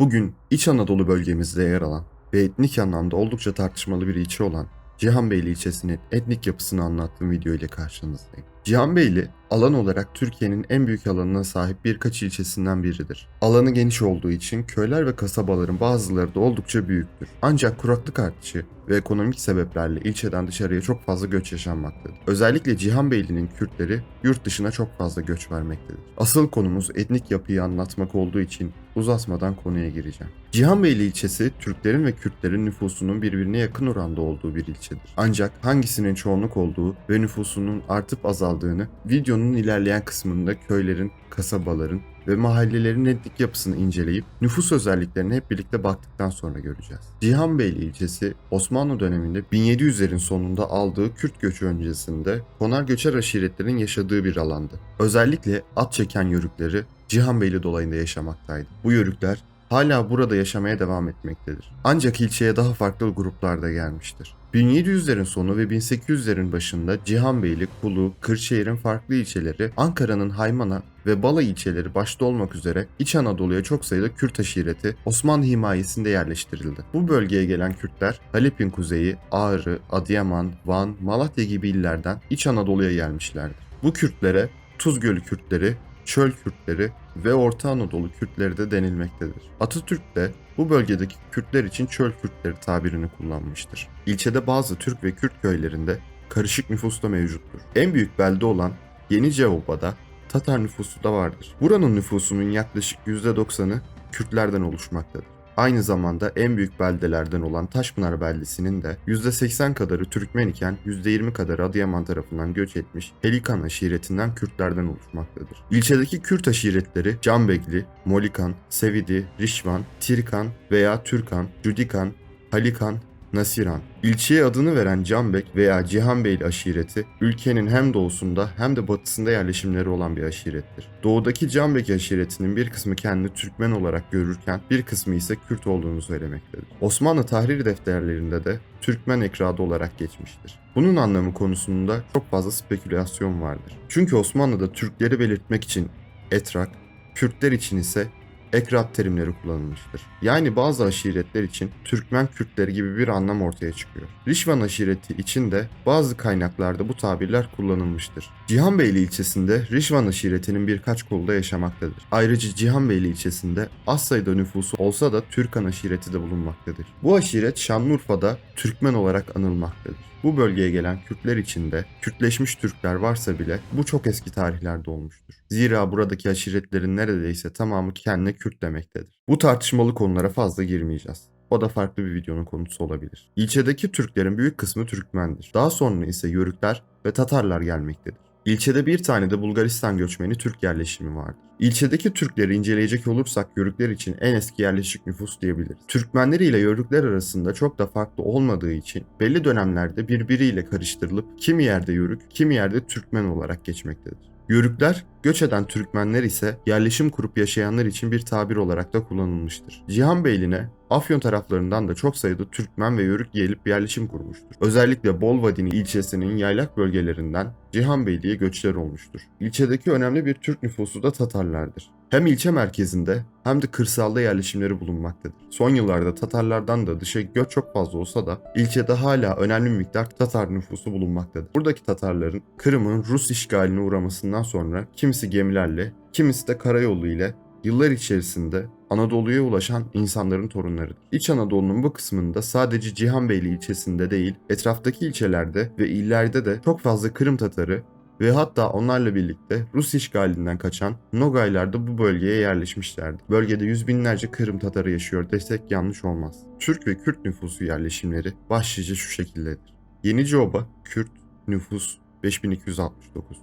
Bugün İç Anadolu bölgemizde yer alan ve etnik anlamda oldukça tartışmalı bir ilçe olan Cihanbeyli ilçesinin etnik yapısını anlattığım video ile karşınızdayım. Cihanbeyli, alan olarak Türkiye'nin en büyük alanına sahip birkaç ilçesinden biridir. Alanı geniş olduğu için köyler ve kasabaların bazıları da oldukça büyüktür. Ancak kuraklık artışı ve ekonomik sebeplerle ilçeden dışarıya çok fazla göç yaşanmaktadır. Özellikle Cihanbeyli'nin Kürtleri yurt dışına çok fazla göç vermektedir. Asıl konumuz etnik yapıyı anlatmak olduğu için uzatmadan konuya gireceğim. Cihanbeyli ilçesi Türklerin ve Kürtlerin nüfusunun birbirine yakın oranda olduğu bir ilçedir. Ancak hangisinin çoğunluk olduğu ve nüfusunun artıp azaldığını videonun ilerleyen kısmında köylerin, kasabaların ve mahallelerin etnik yapısını inceleyip nüfus özelliklerine hep birlikte baktıktan sonra göreceğiz. Cihanbeyli ilçesi Osmanlı döneminde 1700'lerin sonunda aldığı Kürt göçü öncesinde konar göçer aşiretlerin yaşadığı bir alandı. Özellikle at çeken yörükleri Cihanbeyli dolayında yaşamaktaydı. Bu yörükler hala burada yaşamaya devam etmektedir. Ancak ilçeye daha farklı gruplar da gelmiştir. 1700'lerin sonu ve 1800'lerin başında Cihanbeyli, Kulu, Kırşehir'in farklı ilçeleri, Ankara'nın Haymana ve Bala ilçeleri başta olmak üzere İç Anadolu'ya çok sayıda Kürt aşireti Osmanlı himayesinde yerleştirildi. Bu bölgeye gelen Kürtler Halep'in kuzeyi, Ağrı, Adıyaman, Van, Malatya gibi illerden İç Anadolu'ya gelmişlerdir. Bu Kürtlere Tuz Gölü Kürtleri, Çöl Kürtleri ve Orta Anadolu Kürtleri de denilmektedir. Atatürk de bu bölgedeki Kürtler için Çöl Kürtleri tabirini kullanmıştır. İlçede bazı Türk ve Kürt köylerinde karışık nüfus da mevcuttur. En büyük belde olan Yeniceoba'da Tatar nüfusu da vardır. Buranın nüfusunun yaklaşık %90'ı Kürtlerden oluşmaktadır. Aynı zamanda en büyük beldelerden olan Taşpınar beldesinin de %80 kadarı Türkmen iken %20 kadarı Adıyaman tarafından göç etmiş Helikan aşiretinden Kürtlerden oluşmaktadır. İlçedeki Kürt aşiretleri Canbegli, Molikan, Sevidi, Rişvan, Tirkan veya Türkan, Judikan, Halikan, Nasiran. İlçeye adını veren Canbek veya Cihanbeyli aşireti ülkenin hem doğusunda hem de batısında yerleşimleri olan bir aşirettir. Doğudaki Canbek aşiretinin bir kısmı kendini Türkmen olarak görürken bir kısmı ise Kürt olduğunu söylemektedir. Osmanlı tahrir defterlerinde de Türkmen ekradı olarak geçmiştir. Bunun anlamı konusunda çok fazla spekülasyon vardır. Çünkü Osmanlı'da Türkleri belirtmek için etrak, Kürtler için ise ekrat terimleri kullanılmıştır. Yani bazı aşiretler için Türkmen Kürtleri gibi bir anlam ortaya çıkıyor. Rişvan aşireti için de bazı kaynaklarda bu tabirler kullanılmıştır. Cihanbeyli ilçesinde Rişvan aşiretinin birkaç kolu da yaşamaktadır. Ayrıca Cihanbeyli ilçesinde az sayıda nüfusu olsa da Türkan aşireti de bulunmaktadır. Bu aşiret Şanlıurfa'da Türkmen olarak anılmaktadır. Bu bölgeye gelen Kürtler içinde Kürtleşmiş Türkler varsa bile bu çok eski tarihlerde olmuştur. Zira buradaki aşiretlerin neredeyse tamamı kendine Kürt demektedir. Bu tartışmalı konulara fazla girmeyeceğiz. O da farklı bir videonun konusu olabilir. İlçedeki Türklerin büyük kısmı Türkmendir. Daha sonra ise Yörükler ve Tatarlar gelmektedir. İlçede bir tane de Bulgaristan göçmeni Türk yerleşimi vardır. İlçedeki Türkleri inceleyecek olursak Yörükler için en eski yerleşik nüfus diyebiliriz. Türkmenleri ile Yörükler arasında çok da farklı olmadığı için belli dönemlerde birbiriyle karıştırılıp kimi yerde Yörük, kimi yerde Türkmen olarak geçmektedir. Yörükler, göç eden Türkmenler ise yerleşim kurup yaşayanlar için bir tabir olarak da kullanılmıştır. Cihanbeyli'ne Afyon taraflarından da çok sayıda Türkmen ve Yörük gelip yerleşim kurmuştur. Özellikle Bolvadini ilçesinin yaylak bölgelerinden Cihanbeyli'ye göçler olmuştur. İlçedeki önemli bir Türk nüfusu da Tatarlardır. Hem ilçe merkezinde hem de kırsalda yerleşimleri bulunmaktadır. Son yıllarda Tatarlardan da dışa göç çok fazla olsa da ilçede hala önemli miktar Tatar nüfusu bulunmaktadır. Buradaki Tatarların Kırım'ın Rus işgaline uğramasından sonra kimisi gemilerle, kimisi de karayolu ile yıllar içerisinde Anadolu'ya ulaşan insanların torunlarıdır. İç Anadolu'nun bu kısmında sadece Cihanbeyli ilçesinde değil, etraftaki ilçelerde ve illerde de çok fazla Kırım Tatarı ve hatta onlarla birlikte Rus işgalinden kaçan Nogaylar da bu bölgeye yerleşmişlerdi. Bölgede yüz binlerce Kırım Tatarı yaşıyor desek yanlış olmaz. Türk ve Kürt nüfusu yerleşimleri başlıca şu şekildedir. Yeniceoba, Kürt, nüfus 5269.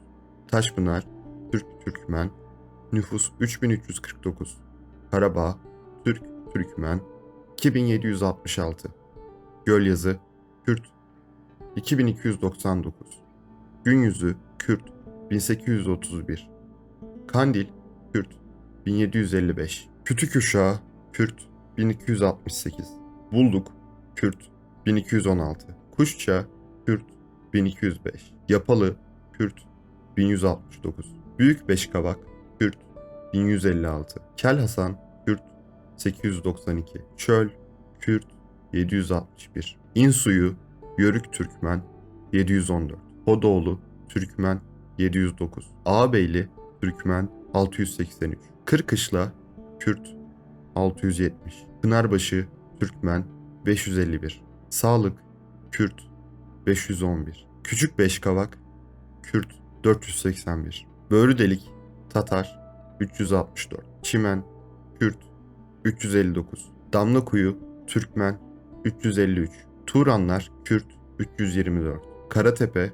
Taşpınar, Türk, Türkmen, nüfus 3349. Karabağ, Türk, Türkmen, 2766. Gölyazı, Kürt, 2299. Günyüzü, Kürt, 1831. Kandil, Kürt, 1755. Kütük Uşağı, Kürt, 1268. Bulduk, Kürt, 1216. Kuşça, Kürt, 1205. Yapalı, Kürt, 1169. Büyük Beşkavak, Kürt, 1156. Kel Hasan, Kürt, 892. Çöl, Kürt 761. İnsuyu, Yörük Türkmen 714. Hodoğlu, Türkmen 709. Ağabeyli, Türkmen 683. Kırkışla, Kürt 670. Pınarbaşı, Türkmen 551. Sağlık, Kürt 511. Küçük Beşkavak, Kürt 481. Böğrüdelik, Tatar 364. Çimen, Kürt 359. Damlakuyu, Türkmen 353. Turanlar, Kürt 324. Karatepe,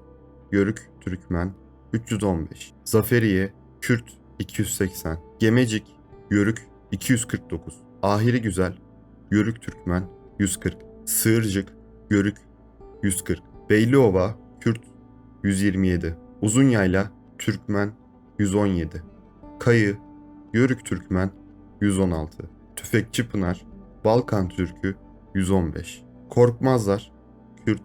Yörük, Türkmen 315. Zaferiye, Kürt 280. Gemecik, Yörük 249. Ahiri Güzel, Yörük Türkmen 140. Sığırcık, Yörük 140. Beyliova, Kürt 127. Uzunyayla, Türkmen 117. Kayı, Yörük Türkmen 116. Tüfekçi Pınar, Balkan Türkü 115. Korkmazlar, Kürt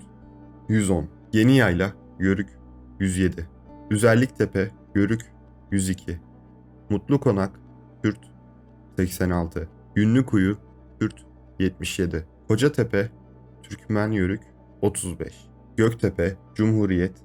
110. Yeni Yayla, Yörük 107. Üzerliktepe, Yörük 102. Mutlu Konak, Kürt 86. Yünlükuyu, Kürt 77. Kocatepe, Türkmen Yörük 35. Göktepe, Cumhuriyet,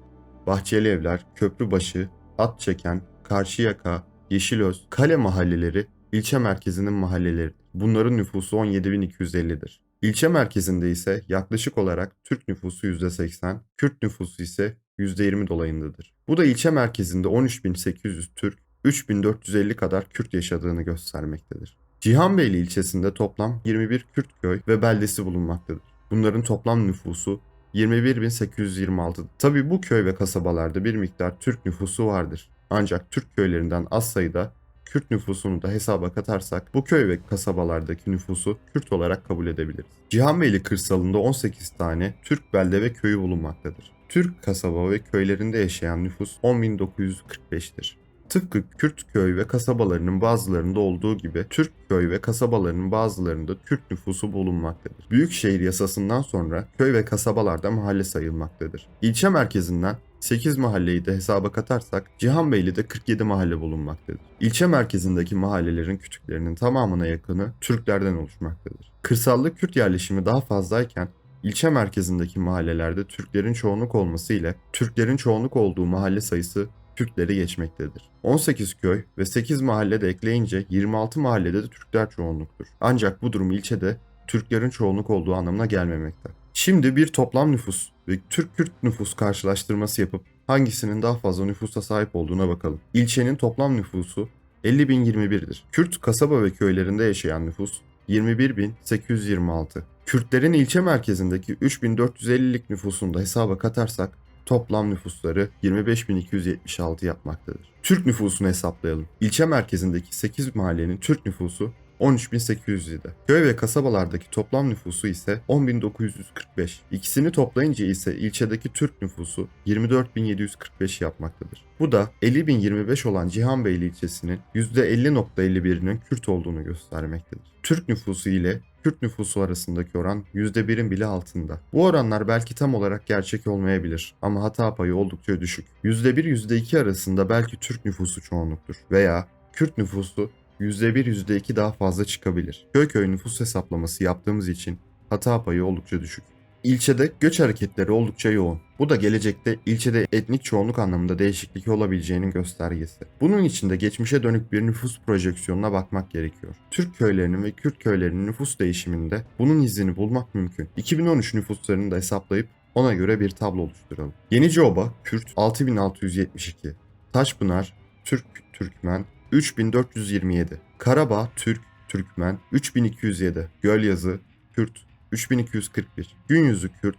Bahçeli Evler, Köprübaşı, Atçeken, Karşıyaka, Yeşilöz, Kale mahalleleri ilçe merkezinin mahalleleri. Bunların nüfusu 17.250'dir. İlçe merkezinde ise yaklaşık olarak Türk nüfusu %80, Kürt nüfusu ise %20 dolayındadır. Bu da ilçe merkezinde 13.800 Türk, 3.450 kadar Kürt yaşadığını göstermektedir. Cihanbeyli ilçesinde toplam 21 Kürt köy ve beldesi bulunmaktadır. Bunların toplam nüfusu 21.826. Tabi bu köy ve kasabalarda bir miktar Türk nüfusu vardır. Ancak Türk köylerinden az sayıda Kürt nüfusunu da hesaba katarsak bu köy ve kasabalardaki nüfusu Kürt olarak kabul edebiliriz. Cihanbeyli kırsalında 18 tane Türk belde ve köyü bulunmaktadır. Türk kasaba ve köylerinde yaşayan nüfus 10.945'tir. Tıpkı Kürt köy ve kasabalarının bazılarında olduğu gibi Türk köy ve kasabalarının bazılarında Türk nüfusu bulunmaktadır. Büyükşehir yasasından sonra köy ve kasabalarda mahalle sayılmaktadır. İlçe merkezinden 8 mahalleyi de hesaba katarsak Cihanbeyli'de 47 mahalle bulunmaktadır. İlçe merkezindeki mahallelerin kütüklerinin tamamına yakını Türklerden oluşmaktadır. Kırsalda Kürt yerleşimi daha fazlayken ilçe merkezindeki mahallelerde Türklerin çoğunluk olması ile Türklerin çoğunluk olduğu mahalle sayısı Türkleri geçmektedir. 18 köy ve 8 mahalle de ekleyince 26 mahallede de Türkler çoğunluktur. Ancak bu durum ilçede Türklerin çoğunluk olduğu anlamına gelmemekte. Şimdi bir toplam nüfus ve Türk-Kürt nüfus karşılaştırması yapıp hangisinin daha fazla nüfusa sahip olduğuna bakalım. İlçenin toplam nüfusu 50.021'dir. Kürt kasaba ve köylerinde yaşayan nüfus 21.826. Kürtlerin ilçe merkezindeki 3.450'lik nüfusunu da hesaba katarsak toplam nüfusları 25.276 yapmaktadır. Türk nüfusunu hesaplayalım. İlçe merkezindeki 8 mahallenin Türk nüfusu 13.807. Köy ve kasabalardaki toplam nüfusu ise 10.945. İkisini toplayınca ise ilçedeki Türk nüfusu 24.745 yapmaktadır. Bu da 50.025 olan Cihanbeyli ilçesinin %50.51'inin Kürt olduğunu göstermektedir. Türk nüfusu ile Kürt nüfusu arasındaki oran %1'in bile altında. Bu oranlar belki tam olarak gerçek olmayabilir ama hata payı oldukça düşük. %1-%2 arasında belki Türk nüfusu çoğunluktur veya Kürt nüfusu %1 %2 daha fazla çıkabilir. Köy köy nüfus hesaplaması yaptığımız için hata payı oldukça düşük. İlçede göç hareketleri oldukça yoğun. Bu da gelecekte ilçede etnik çoğunluk anlamında değişiklik olabileceğinin göstergesi. Bunun için de geçmişe dönük bir nüfus projeksiyonuna bakmak gerekiyor. Türk köylerinin ve Kürt köylerinin nüfus değişiminde bunun izini bulmak mümkün. 2013 nüfuslarını da hesaplayıp ona göre bir tablo oluşturalım. Yeniceoba, Kürt 6672, Taşpınar, Türk, Türkmen 3427. Karabağ, Türk, Türkmen 3207. Gölyazı, Kürt 3241. Günyüzü Kürt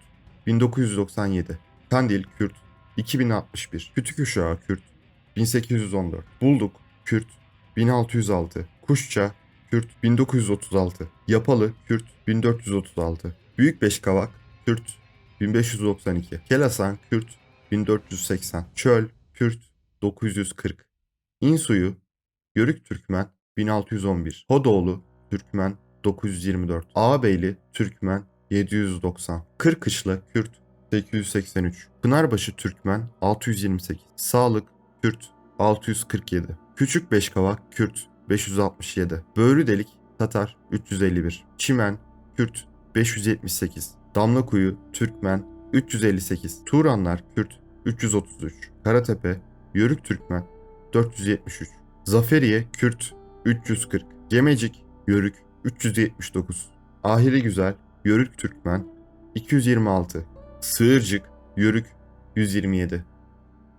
1997. Kandil Kürt 2061. Kütüküşağı Kürt 1814. Bulduk Kürt 1606. Kuşça Kürt 1936. Yapalı Kürt 1436. Büyük Beşkavak Kürt 1592. Kelasan Kürt 1480. Çöl Kürt 940. İnsuyu Yörük Türkmen 1611. Hodoğlu Türkmen 924. Ağabeyli Türkmen 790. Kırkışla Kürt 883. Pınarbaşı Türkmen 628. Sağlık Kürt 647. Küçük Beşkavak Kürt 567. Böğrü Delik Tatar 351, Çimen, Kürt 578, Damlakuyu, Türkmen 358, Turanlar, Kürt 333, Karatepe, Yörük Türkmen 473, Zaferiye, Kürt 340, Gemecik, Yörük 379, Ahiri Güzel, Yörük Türkmen 226, Sığırcık, Yörük 127,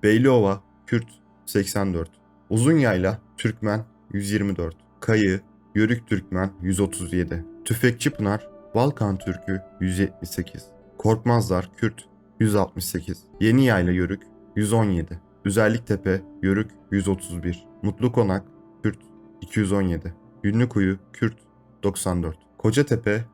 Beyliova, Kürt 84, Uzunyayla, Türkmen 124, Kayı, Yörük Türkmen 137, Tüfekçi Pınar, Balkan Türkü 178, Korkmazlar, Kürt 168, Yeni Yayla Yörük 117, Güzelliktepe, Yörük 131, Mutlu Konak, Kürt 217, Ünlükuyu, Kürt 94, Kocatepe,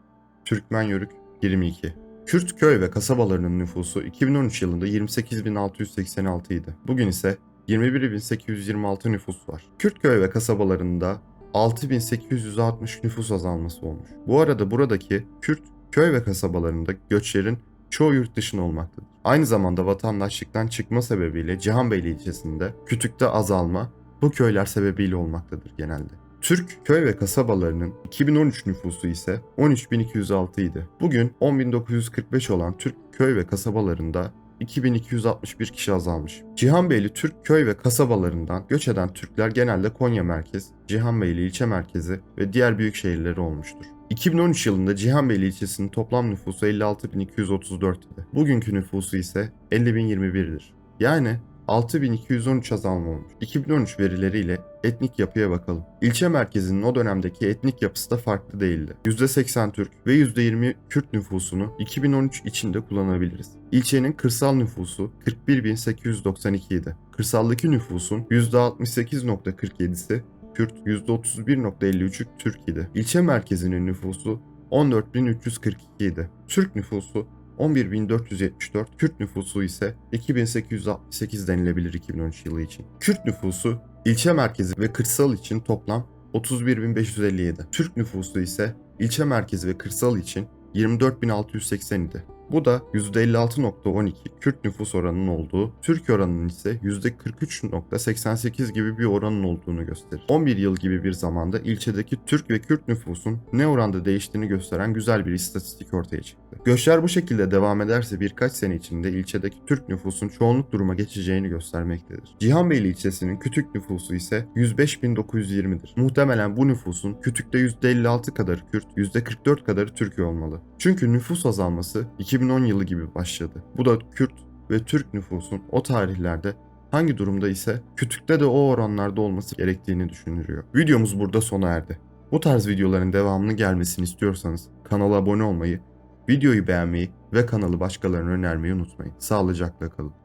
Türkmen Yörük 22. Kürt köy ve kasabalarının nüfusu 2013 yılında 28.686 idi. Bugün ise 21.826 nüfus var. Kürt köy ve kasabalarında 6.860 nüfus azalması olmuş. Bu arada buradaki Kürt köy ve kasabalarında göçlerin çoğu yurt dışına olmaktadır. Aynı zamanda vatandaşlıktan çıkma sebebiyle Cihanbeyli ilçesinde kütükte azalma bu köyler sebebiyle olmaktadır genelde. Türk köy ve kasabalarının 2013 nüfusu ise 13.206 idi. Bugün 10.945 olan Türk köy ve kasabalarında 2261 kişi azalmış. Cihanbeyli Türk köy ve kasabalarından göç eden Türkler genelde Konya merkez, Cihanbeyli ilçe merkezi ve diğer büyük şehirleri olmuştur. 2013 yılında Cihanbeyli ilçesinin toplam nüfusu 56.234 idi. Bugünkü nüfusu ise 50.021'dir. Yani 6213 azalma olmuş. 2013 verileriyle etnik yapıya bakalım. İlçe merkezinin o dönemdeki etnik yapısı da farklı değildi. %80 Türk ve %20 Kürt nüfusunu 2013 içinde kullanabiliriz. İlçenin kırsal nüfusu 41.892 idi. Kırsaldaki nüfusun %68.47'si Kürt, %31.53'ü Türk idi. İlçe merkezinin nüfusu 14.342 idi. Türk nüfusu 11.474, Kürt nüfusu ise 2868 denilebilir 2013 yılı için. Kürt nüfusu ilçe merkezi ve kırsal için toplam 31.557. Türk nüfusu ise ilçe merkezi ve kırsal için 24.680 idi. Bu da %56.12 Kürt nüfus oranının olduğu, Türk oranının ise %43.88 gibi bir oranın olduğunu gösterir. 11 yıl gibi bir zamanda ilçedeki Türk ve Kürt nüfusun ne oranda değiştiğini gösteren güzel bir istatistik ortaya çıktı. Göçler bu şekilde devam ederse birkaç sene içinde ilçedeki Türk nüfusun çoğunluk duruma geçeceğini göstermektedir. Cihanbeyli ilçesinin kütük nüfusu ise 105.920'dir. Muhtemelen bu nüfusun kütükte %56 kadarı Kürt, %44 kadarı Türk olmalı. Çünkü nüfus azalması 2010 yılı gibi başladı. Bu da Kürt ve Türk nüfusun o tarihlerde hangi durumda ise kütükte de o oranlarda olması gerektiğini düşünülüyor. Videomuz burada sona erdi. Bu tarz videoların devamını gelmesini istiyorsanız kanala abone olmayı, videoyu beğenmeyi ve kanalı başkalarına önermeyi unutmayın. Sağlıcakla kalın.